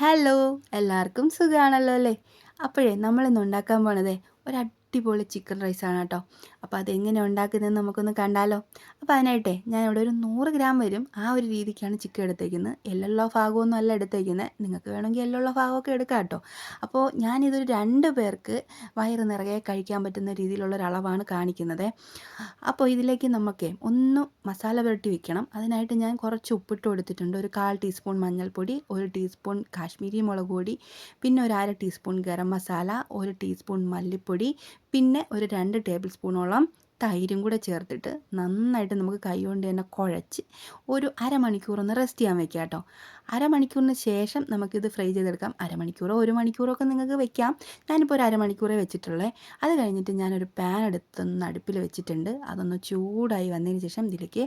Hello എല്ലാവർക്കും സുഖമാണല്ലോ അല്ലേ? അപ്പോഴേ നമ്മളിന്ന് ഉണ്ടാക്കാൻ പോണതേ ഒരു അടിപൊളി ചിക്കൻ റൈസാണ് കേട്ടോ അപ്പോൾ അതെങ്ങനെ ഉണ്ടാക്കുന്നതെന്ന് നമുക്കൊന്ന് കണ്ടാലോ. അപ്പോൾ അതിനായിട്ടേ ഞാൻ ഇവിടെ ഒരു നൂറ് ഗ്രാം വരും ആ ഒരു രീതിക്കാണ് ചിക്കൻ എടുത്തേക്കുന്നത്. എല്ലുള്ള ഭാഗമൊന്നും അല്ല എടുത്തേക്കുന്നത്. നിങ്ങൾക്ക് വേണമെങ്കിൽ എല്ലുള്ള ഭാഗമൊക്കെ എടുക്കാം കേട്ടോ അപ്പോൾ ഞാനിതൊരു രണ്ട് പേർക്ക് വയറ് നിറയെ കഴിക്കാൻ പറ്റുന്ന രീതിയിലുള്ള ഒരു അളവാണ് കാണിക്കുന്നത്. അപ്പോൾ ഇതിലേക്ക് നമുക്ക് ഒന്ന് മസാല പുരട്ടി വെക്കണം. അതിനായിട്ട് ഞാൻ കുറച്ച് ഉപ്പിട്ട് കൊടുത്തിട്ടുണ്ട്. ഒരു കാൽ ടീസ്പൂൺ മഞ്ഞൾപ്പൊടി ഒരു ടീസ്പൂൺ കാശ്മീരി മുളക് പൊടി പിന്നെ ഒരു അര ടീസ്പൂൺ ഗരം മസാല ഒരു ടീസ്പൂൺ മല്ലിപ്പൊടി പിന്നെ ഒരു രണ്ട് ടേബിൾ സ്പൂണോളം തൈരും കൂടെ ചേർത്തിട്ട് നന്നായിട്ട് നമുക്ക് കൈ കൊണ്ട് തന്നെ കുഴച്ച് ഒരു അരമണിക്കൂർ ഒന്ന് റെസ്റ്റ് ചെയ്യാൻ വെക്കാം കേട്ടോ. അരമണിക്കൂറിന് ശേഷം നമുക്കിത് ഫ്രൈ ചെയ്തെടുക്കാം. അരമണിക്കൂറോ ഒരു മണിക്കൂറോ ഒക്കെ നിങ്ങൾക്ക് വെക്കാം. ഞാനിപ്പോൾ ഒരു അരമണിക്കൂറേ വെച്ചിട്ടുള്ളേ. അത് കഴിഞ്ഞിട്ട് ഞാനൊരു പാൻ എടുത്തൊന്ന് അടുപ്പിൽ വെച്ചിട്ടുണ്ട്. അതൊന്ന് ചൂടായി വന്നതിന് ശേഷം ഇതിലേക്ക്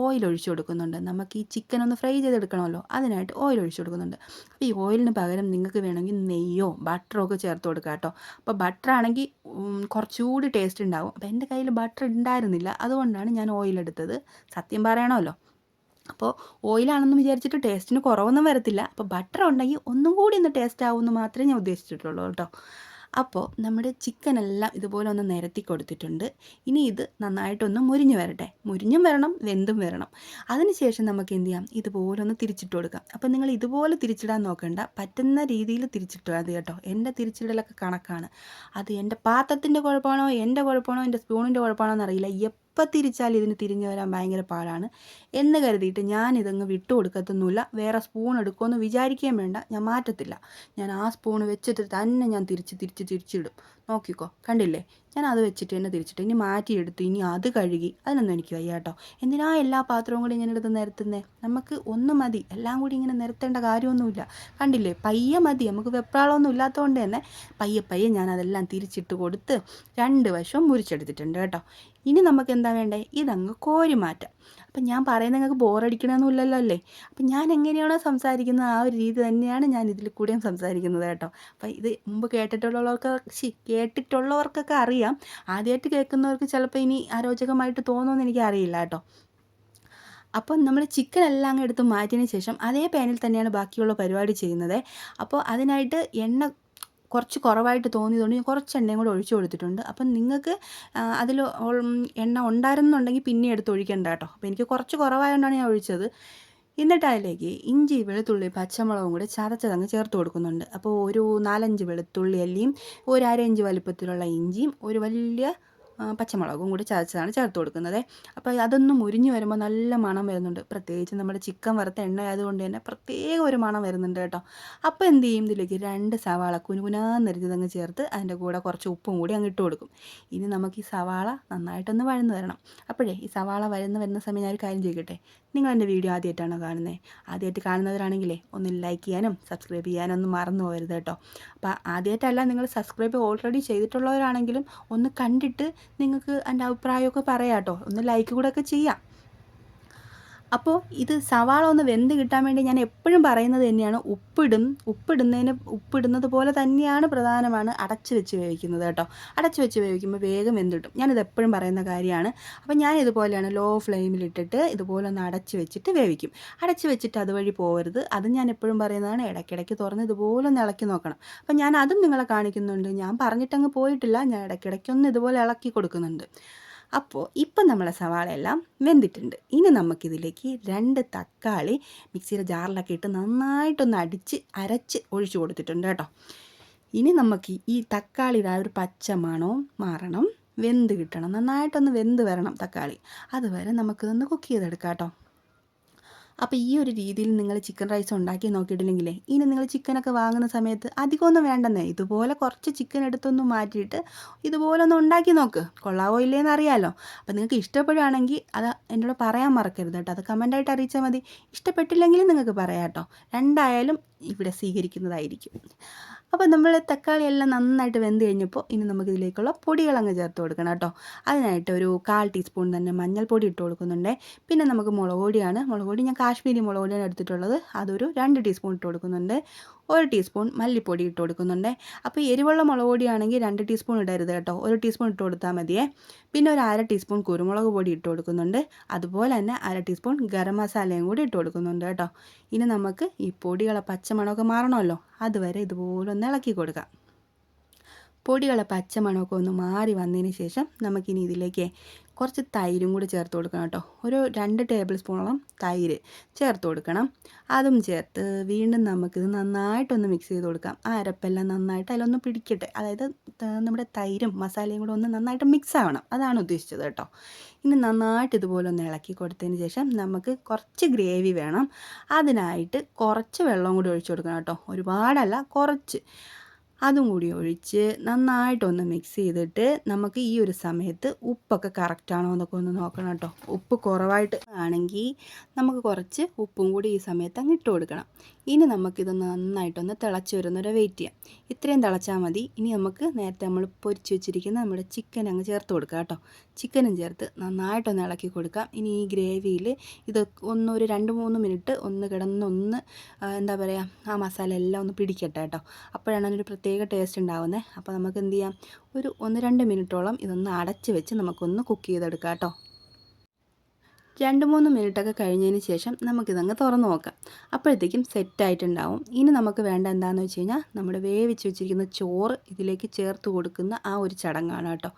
ഓയിൽ ഒഴിച്ചു കൊടുക്കുന്നുണ്ട്. നമുക്ക് ഈ ചിക്കൻ ഒന്ന് ഫ്രൈ ചെയ്തെടുക്കണമല്ലോ. അതിനായിട്ട് ഓയിൽ ഒഴിച്ചു കൊടുക്കുന്നുണ്ട്. അപ്പോൾ ഈ ഓയിലിന് പകരം നിങ്ങൾക്ക് വേണമെങ്കിൽ നെയ്യോ ബട്ടറോ ഒക്കെ ചേർത്ത് കൊടുക്കാം കേട്ടോ. അപ്പോൾ ബട്ടർ ആണെങ്കിൽ കുറച്ചുകൂടി ടേസ്റ്റ് ഉണ്ടാവും. അപ്പോൾ എന്റെ കയ്യിൽ ബട്ടർ ഉണ്ടായിരുന്നില്ല അതുകൊണ്ടാണ് ഞാൻ ഓയിൽ എടുത്തത്. സത്യം പറയണമല്ലോ. അപ്പോൾ ഓയിലാണെന്ന് വിചാരിച്ചിട്ട് ടേസ്റ്റിന് കുറവൊന്നും വരത്തില്ല. അപ്പോൾ ബട്ടർ ഉണ്ടെങ്കിൽ ഒന്നും കൂടി ഒന്ന് ടേസ്റ്റ് ആവുമെന്ന് മാത്രമേ ഞാൻ ഉദ്ദേശിച്ചിട്ടുള്ളൂ കേട്ടോ. അപ്പോൾ നമ്മുടെ ചിക്കനെല്ലാം ഇതുപോലെ ഒന്ന് നിരത്തി കൊടുത്തിട്ടുണ്ട്. ഇനി ഇത് നന്നായിട്ടൊന്ന് മുരിഞ്ഞ് വരട്ടെ. മുരിഞ്ഞും വരണം വെന്തും വരണം. അതിനുശേഷം നമുക്ക് എന്ത് ചെയ്യാം? ഇതുപോലെ ഒന്ന് തിരിച്ചിട്ട് കൊടുക്കാം. അപ്പോൾ നിങ്ങൾ ഇതുപോലെ തിരിച്ചിടാൻ നോക്കണ്ട. പറ്റുന്ന രീതിയിൽ തിരിച്ചിട്ട് അത് കേട്ടോ. എന്റെ തിരിച്ചിടലൊക്കെ കണക്കാണ്. അത് എന്റെ പാത്രത്തിന്റെ കുഴപ്പമാണോ? എന്റെ കുഴപ്പമാണോ? എന്റെ സ്പൂണിന്റെ കുഴപ്പമാണോ എന്നറിയില്ല. എപ്പോൾ തിരിച്ചാൽ ഇതിന് തിരിഞ്ഞു വരാൻ ഭയങ്കര പാടാണ്. എന്ന് കരുതിയിട്ട് ഞാൻ ഇതങ്ങ് വിട്ടു കൊടുക്കത്തൊന്നുമില്ല. വേറെ സ്പൂൺ എടുക്കുമെന്ന് വിചാരിക്കുകയും വേണ്ട. ഞാൻ മാറ്റത്തില്ല. ഞാൻ ആ സ്പൂൺ വെച്ചിട്ട് തന്നെ ഞാൻ തിരിച്ച് തിരിച്ച് തിരിച്ചിടും നോക്കിക്കോ. കണ്ടില്ലേ? ഞാൻ അത് വെച്ചിട്ട് തന്നെ തിരിച്ചിട്ട് ഇനി മാറ്റിയെടുത്തു. ഇനി അത് കഴുകി അതിനൊന്നും എനിക്ക് വയ്യ കേട്ടോ എന്തിനാ എല്ലാ പാത്രവും കൂടി ഇങ്ങനെ എടുത്ത് നിരത്തുന്നേ? നമുക്ക് ഒന്ന് മതി. എല്ലാം കൂടി ഇങ്ങനെ നിരത്തേണ്ട കാര്യമൊന്നുമില്ല. കണ്ടില്ലേ? പയ്യെ മതി. നമുക്ക് വെപ്രാളമൊന്നും ഇല്ലാത്തതുകൊണ്ട് തന്നെ പയ്യെ പയ്യെ ഞാൻ അതെല്ലാം തിരിച്ചിട്ട് കൊടുത്ത് രണ്ട് വശവും മുറിച്ചെടുത്തിട്ടുണ്ട് കേട്ടോ. ഇനി നമുക്ക് എന്താ വേണ്ടേ? ഇതങ്ങ് കോരി മാറ്റാം അപ്പം ഞാൻ പറയുന്നത് നിങ്ങൾക്ക് ബോറടിക്കണമെന്നില്ലല്ലോ അല്ലേ? അപ്പം ഞാൻ എങ്ങനെയാണോ സംസാരിക്കുന്നത് ആ ഒരു രീതി തന്നെയാണ് ഞാൻ ഇതിൽ കൂടെയും സംസാരിക്കുന്നത് കേട്ടോ. അപ്പം ഇത് മുമ്പ് കേട്ടിട്ടുള്ളവർക്ക് ശി കേട്ടിട്ടുള്ളവർക്കൊക്കെ അറിയാം. ആദ്യമായിട്ട് കേൾക്കുന്നവർക്ക് ചിലപ്പോൾ ഇനി അരോചകമായിട്ട് തോന്നുമെന്ന് എനിക്ക് അറിയില്ല കേട്ടോ. അപ്പം നമ്മൾ ചിക്കൻ എല്ലാം അങ്ങ് എടുത്ത് മാറ്റിയതിന് ശേഷം അതേ പാനിൽ തന്നെയാണ് ബാക്കിയുള്ള പരിപാടി ചെയ്യുന്നത്. അപ്പോൾ അതിനായിട്ട് എണ്ണ കുറച്ച് കുറവായിട്ട് തോന്നിയതുകൊണ്ട് ഞാൻ കുറച്ച് എണ്ണയും കൂടെ ഒഴിച്ചു കൊടുത്തിട്ടുണ്ട്. അപ്പം നിങ്ങൾക്ക് അതിൽ എണ്ണ ഉണ്ടായിരുന്നുണ്ടെങ്കിൽ പിന്നെ എടുത്ത് ഒഴിക്കേണ്ട കേട്ടോ. അപ്പോൾ എനിക്ക് കുറച്ച് കുറവായതുകൊണ്ടാണ് ഞാൻ ഒഴിച്ചത്. എന്നിട്ട് അതിലേക്ക് ഇഞ്ചി വെളുത്തുള്ളി പച്ചമുളകും കൂടി ചതച്ചതങ്ങ് ചേർത്ത് കൊടുക്കുന്നുണ്ട്. അപ്പോൾ ഒരു നാലഞ്ച് വെളുത്തുള്ളി അല്ലിയും ഒരു അര ഇഞ്ച് വലിപ്പത്തിലുള്ള ഇഞ്ചിയും ഒരു വലിയ പച്ചമുളകും കൂടി ചതച്ചതാണ് ചേർത്ത് കൊടുക്കുന്നത്. അപ്പോൾ അതൊന്ന് മുരിഞ്ഞ് വരുമ്പോൾ നല്ല മണം വരുന്നുണ്ട്. പ്രത്യേകിച്ച് നമ്മുടെ ചിക്കൻ വറുത്ത എണ്ണ ആയതുകൊണ്ട് തന്നെ പ്രത്യേക ഒരു മണം വരുന്നുണ്ട് കേട്ടോ. അപ്പോൾ എന്ത് ചെയ്യും? ഇതിലേക്ക് രണ്ട് സവാള കുനുകുനാന്നരിഞ്ഞതങ്ങ് ചേർത്ത് അതിന്റെ കൂടെ കുറച്ച് ഉപ്പും കൂടി അങ്ങ് ഇട്ട് കൊടുക്കും. ഇനി നമുക്ക് ഈ സവാള നന്നായിട്ടൊന്ന് വഴന്ന് വരണം. അപ്പോഴേ ഈ സവാള വരുന്ന വരുന്ന സമയം ഞാൻ ഒരു കാര്യം ചെയ്യട്ടെ നിങ്ങൾ എന്റെ വീഡിയോ ആദ്യമായിട്ടാണോ കാണുന്നത് ആദ്യമായിട്ട് കാണുന്നവരാണെങ്കിലേ ഒന്ന് ലൈക്ക് ചെയ്യാനും സബ്സ്ക്രൈബ് ചെയ്യാനും ഒന്നും മറന്നു പോകരുത് കേട്ടോ. അപ്പോൾ ആദ്യമായിട്ടല്ല നിങ്ങൾ സബ്സ്ക്രൈബ് ഓൾറെഡി ചെയ്തിട്ടുള്ളവരാണെങ്കിലും ഒന്ന് കണ്ടിട്ട് നിങ്ങൾക്ക് എന്റെ അഭിപ്രായമൊക്കെ പറയാം കേട്ടോ. ഒന്ന് ലൈക്ക് കൂടെ ഒക്കെ ചെയ്യാം. അപ്പോൾ ഇത് സവാള ഒന്ന് വെന്ത് കിട്ടാൻ വേണ്ടി ഞാൻ എപ്പോഴും പറയുന്നത് തന്നെയാണ് ഉപ്പിടും ഉപ്പിടുന്നതിന് ഉപ്പിടുന്നത് പോലെ തന്നെയാണ് പ്രധാനമാണ് അടച്ചു വെച്ച് വേവിക്കുന്നത് കേട്ടോ. അടച്ചു വെച്ച് വേവിക്കുമ്പോൾ വേഗം വെന്തിട്ടും ഞാനിത് എപ്പോഴും പറയുന്ന കാര്യമാണ്. അപ്പോൾ ഞാൻ ഇതുപോലെയാണ് ലോ ഫ്ലെയിമിലിട്ടിട്ട് ഇതുപോലെ ഒന്ന് അടച്ച് വെച്ചിട്ട് വേവിക്കും. അടച്ച് വെച്ചിട്ട് അതുവഴി പോകരുത് അത് ഞാൻ എപ്പോഴും പറയുന്നതാണ് ഇടയ്ക്കിടയ്ക്ക് തുറന്ന് ഇതുപോലെ ഒന്ന് ഇളക്കി നോക്കണം. അപ്പോൾ ഞാൻ അതും നിങ്ങളെ കാണിക്കുന്നുണ്ട്. ഞാൻ പറഞ്ഞിട്ടങ്ങ് പോയിട്ടില്ല. ഞാൻ ഇടയ്ക്കിടയ്ക്കൊന്ന് ഇതുപോലെ ഇളക്കി കൊടുക്കുന്നുണ്ട്. അപ്പോൾ ഇപ്പം നമ്മളെ സവാള എല്ലാം വെന്തിട്ടുണ്ട്. ഇനി നമുക്കിതിലേക്ക് രണ്ട് തക്കാളി മിക്സിയുടെ ജാറിലൊക്കെ ഇട്ട് നന്നായിട്ടൊന്ന് അടിച്ച് അരച്ച് ഒഴിച്ചു കൊടുത്തിട്ടുണ്ട് കേട്ടോ. ഇനി നമുക്ക് ഈ തക്കാളിയുടെ ആ ഒരു പച്ച മാറണം. വെന്ത് കിട്ടണം. നന്നായിട്ടൊന്ന് വെന്ത് വരണം തക്കാളി. അതുവരെ നമുക്കിതൊന്ന് കുക്ക് ചെയ്തെടുക്കാം കേട്ടോ. അപ്പോൾ ഈ ഒരു രീതിയിൽ നിങ്ങൾ ചിക്കൻ റൈസ് ഉണ്ടാക്കി നോക്കിയിട്ടില്ലെങ്കിലേ ഇനി നിങ്ങൾ ചിക്കനൊക്കെ വാങ്ങുന്ന സമയത്ത് അധികമൊന്നും വേണ്ടെന്നേ. ഇതുപോലെ കുറച്ച് ചിക്കൻ എടുത്തൊന്ന് മാറ്റിയിട്ട് ഇതുപോലെ ഒന്ന് ഉണ്ടാക്കി നോക്ക്. കൊള്ളാവോ ഇല്ലേന്ന് അറിയാമല്ലോ അപ്പോൾ നിങ്ങൾക്ക് ഇഷ്ടപ്പെടുകയാണെങ്കിൽ അത് എന്നോട് പറയാൻ മറക്കരുത് കേട്ടോ. അത് കമന്റായിട്ട് അറിയിച്ചാൽ മതി. ഇഷ്ടപ്പെട്ടില്ലെങ്കിലും നിങ്ങൾക്ക് പറയാം കേട്ടോ. രണ്ടായാലും ഇവിടെ സ്വീകരിക്കുന്നതായിരിക്കും. അപ്പോൾ നമ്മൾ തക്കാളി എല്ലാം നന്നായിട്ട് വെന്ത് കഴിഞ്ഞപ്പോൾ ഇനി നമുക്ക് അങ്ങ് ചേർത്ത് കൊടുക്കണം കേട്ടോ. അതിനായിട്ട് ഒരു കാൽ ടീസ്പൂൺ തന്നെ മഞ്ഞൾപ്പൊടി ഇട്ട് കൊടുക്കുന്നുണ്ട്. പിന്നെ നമുക്ക് മുളക് പൊടിയാണ്. മുളക് പൊടി ഞാൻ കാശ്മീരി മുളക് പൊടിയാണ് എടുത്തിട്ടുള്ളത്. അതൊരു രണ്ട് ടീസ്പൂൺ ഇട്ട് കൊടുക്കുന്നുണ്ട്. ഒരു ടീസ്പൂൺ മല്ലിപ്പൊടി ഇട്ട് കൊടുക്കുന്നുണ്ട്. അപ്പോൾ എരിവുള്ള മുളക് പൊടിയാണെങ്കിൽ രണ്ട് ടീസ്പൂൺ ഇടരുത് കേട്ടോ. ഒരു ടീസ്പൂൺ ഇട്ട് കൊടുത്താൽ മതിയേ. പിന്നെ ഒരു അര ടീസ്പൂൺ കുരുമുളക് പൊടി ഇട്ട് കൊടുക്കുന്നുണ്ട്. അതുപോലെ തന്നെ അര ടീസ്പൂൺ ഗരം മസാലയും കൂടി ഇട്ട് കൊടുക്കുന്നുണ്ട് കേട്ടോ. ഇനി നമുക്ക് ഈ പൊടികളെ പച്ച പച്ചമണമൊക്കെ മാറണമല്ലോ. അതുവരെ ഇതുപോലെ ഒന്ന് ഇളക്കി കൊടുക്കുക പൊടികളെ പച്ചമണമൊക്കെ ഒന്ന് മാറി വന്നതിന് ശേഷം നമുക്കിനി ഇതിലേക്ക് കുറച്ച് തൈരും കൂടി ചേർത്ത് കൊടുക്കണം കേട്ടോ. ഒരു രണ്ട് ടേബിൾ സ്പൂണോളം തൈര് ചേർത്ത് കൊടുക്കണം. അതും ചേർത്ത് വീണ്ടും നമുക്കിത് നന്നായിട്ടൊന്ന് മിക്സ് ചെയ്ത് കൊടുക്കാം. ആ അരപ്പെല്ലാം നന്നായിട്ട് അതിലൊന്ന് പിടിക്കട്ടെ. അതായത് നമ്മുടെ തൈരും മസാലയും കൂടെ ഒന്ന് നന്നായിട്ട് മിക്സ് ആവണം. അതാണ് ഉദ്ദേശിച്ചത് കേട്ടോ. ഇനി നന്നായിട്ട് ഇതുപോലെ ഒന്ന് ഇളക്കി കൊടുത്തതിന് ശേഷം നമുക്ക് കുറച്ച് ഗ്രേവി വേണം. അതിനായിട്ട് കുറച്ച് വെള്ളം കൂടി ഒഴിച്ചു കൊടുക്കണം കേട്ടോ. ഒരുപാടല്ല കുറച്ച്. അതും കൂടി ഒഴിച്ച് നന്നായിട്ടൊന്ന് മിക്സ് ചെയ്തിട്ട് നമുക്ക് ഈ ഒരു സമയത്ത് ഉപ്പൊക്കെ കറക്റ്റാണോ എന്നൊക്കെ ഒന്ന് നോക്കണം കേട്ടോ. ഉപ്പ് കുറവായിട്ട് ആണെങ്കിൽ നമുക്ക് കുറച്ച് ഉപ്പും കൂടി ഈ സമയത്ത് അങ്ങ് ഇട്ട് കൊടുക്കണം. ഇനി നമുക്കിതൊന്ന് നന്നായിട്ടൊന്ന് തിളച്ച് വരുന്നവരെ വെയിറ്റ് ചെയ്യാം. ഇത്രയും തിളച്ചാൽ മതി. ഇനി നമുക്ക് നേരത്തെ നമ്മൾ പൊരിച്ച് വെച്ചിരിക്കുന്ന നമ്മുടെ ചിക്കൻ അങ്ങ് ചേർത്ത് കൊടുക്കാം കേട്ടോ. ചിക്കനും ചേർത്ത് നന്നായിട്ടൊന്ന് ഇളക്കി കൊടുക്കാം. ഇനി ഈ ഗ്രേവിയിൽ ഇത് ഒന്ന് ഒരു രണ്ട് മൂന്ന് മിനിറ്റ് ഒന്ന് കിടന്നൊന്ന് എന്താ പറയുക ആ മസാല എല്ലാം ഒന്ന് പിടിക്കട്ടെ കേട്ടോ. അപ്പോഴാണ് അതിനൊരു ടേസ്റ്റ് ഉണ്ടാവുന്നത് അപ്പോൾ നമുക്ക് എന്ത് ചെയ്യാം? ഒരു ഒന്ന് രണ്ട് മിനിറ്റോളം ഇതൊന്ന് അടച്ച് വെച്ച് നമുക്കൊന്ന് കുക്ക് ചെയ്തെടുക്കാം കേട്ടോ രണ്ട് മൂന്ന് മിനിറ്റൊക്കെ കഴിഞ്ഞതിന് ശേഷം നമുക്കിതങ്ങ് തുറന്ന് നോക്കാം. അപ്പോഴത്തേക്കും സെറ്റായിട്ടുണ്ടാവും. ഇനി നമുക്ക് വേണ്ട എന്താണെന്ന് വെച്ച് കഴിഞ്ഞാൽ നമ്മുടെ വേവിച്ച് വെച്ചിരിക്കുന്ന ചോറ് ഇതിലേക്ക് ചേർത്ത് കൊടുക്കുന്ന ആ ഒരു ചടങ്ങാണ് കേട്ടോ.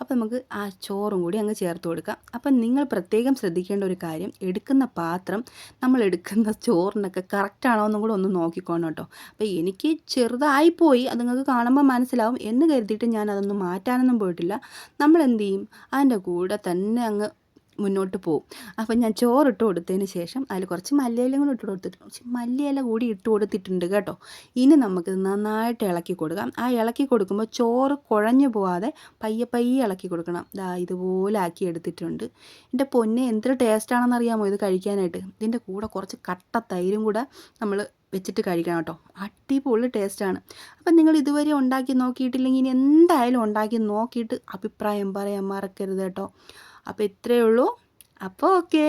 അപ്പോൾ നമുക്ക് ആ ചോറും കൂടി അങ്ങ് ചേർത്ത് കൊടുക്കാം. അപ്പം നിങ്ങൾ പ്രത്യേകം ശ്രദ്ധിക്കേണ്ട ഒരു കാര്യം എടുക്കുന്ന പാത്രം നമ്മൾ എടുക്കുന്ന ചോറിനൊക്കെ കറക്റ്റാണോ എന്നും കൂടെ ഒന്ന് നോക്കിക്കോണം കേട്ടോ. അപ്പോൾ എനിക്ക് ചെറുതായിപ്പോയി അത് നിങ്ങൾക്ക് കാണുമ്പോൾ മനസ്സിലാവും. എന്ന് കരുതിയിട്ട് ഞാൻ അതൊന്നും മാറ്റാനൊന്നും പോയിട്ടില്ല. നമ്മൾ എന്ത് ചെയ്യും? അതിന്റെ കൂടെ തന്നെ അങ്ങ് മുന്നോട്ട് പോകും അപ്പം ഞാൻ ചോറിട്ട് കൊടുത്തതിന് ശേഷം അതിൽ കുറച്ച് മല്ലിയിലും കൂടി ഇട്ട് കൊടുത്തിട്ട് പക്ഷേ മല്ലിയില കൂടി ഇട്ട് കൊടുത്തിട്ടുണ്ട് കേട്ടോ. ഇനി നമുക്ക് നന്നായിട്ട് ഇളക്കി കൊടുക്കാം. ആ ഇളക്കി കൊടുക്കുമ്പോൾ ചോറ് കുഴഞ്ഞു പോവാതെ പയ്യെ പയ്യെ ഇളക്കി കൊടുക്കണം. ദാ ഇതുപോലെ ആക്കി എടുത്തിട്ടുണ്ട്. എന്റെ പൊന്നെ എന്തൊരു ടേസ്റ്റാണെന്ന് അറിയാമോ ഇത് കഴിക്കാനായിട്ട്? ഇതിന്റെ കൂടെ കുറച്ച് കട്ട തൈരും കൂടെ നമ്മൾ വെച്ചിട്ട് കഴിക്കണം കേട്ടോ. അടിപൊളി ടേസ്റ്റാണ് അപ്പം നിങ്ങൾ ഇതുവരെ ഉണ്ടാക്കി നോക്കിയിട്ടില്ലെങ്കിൽ ഇനി എന്തായാലും ഉണ്ടാക്കി നോക്കിയിട്ട് അഭിപ്രായം പറയാൻ മറക്കരുത് കേട്ടോ. അപ്പോൾ ഇത്രയേ ഉള്ളൂ. അപ്പോൾ ഓക്കേ.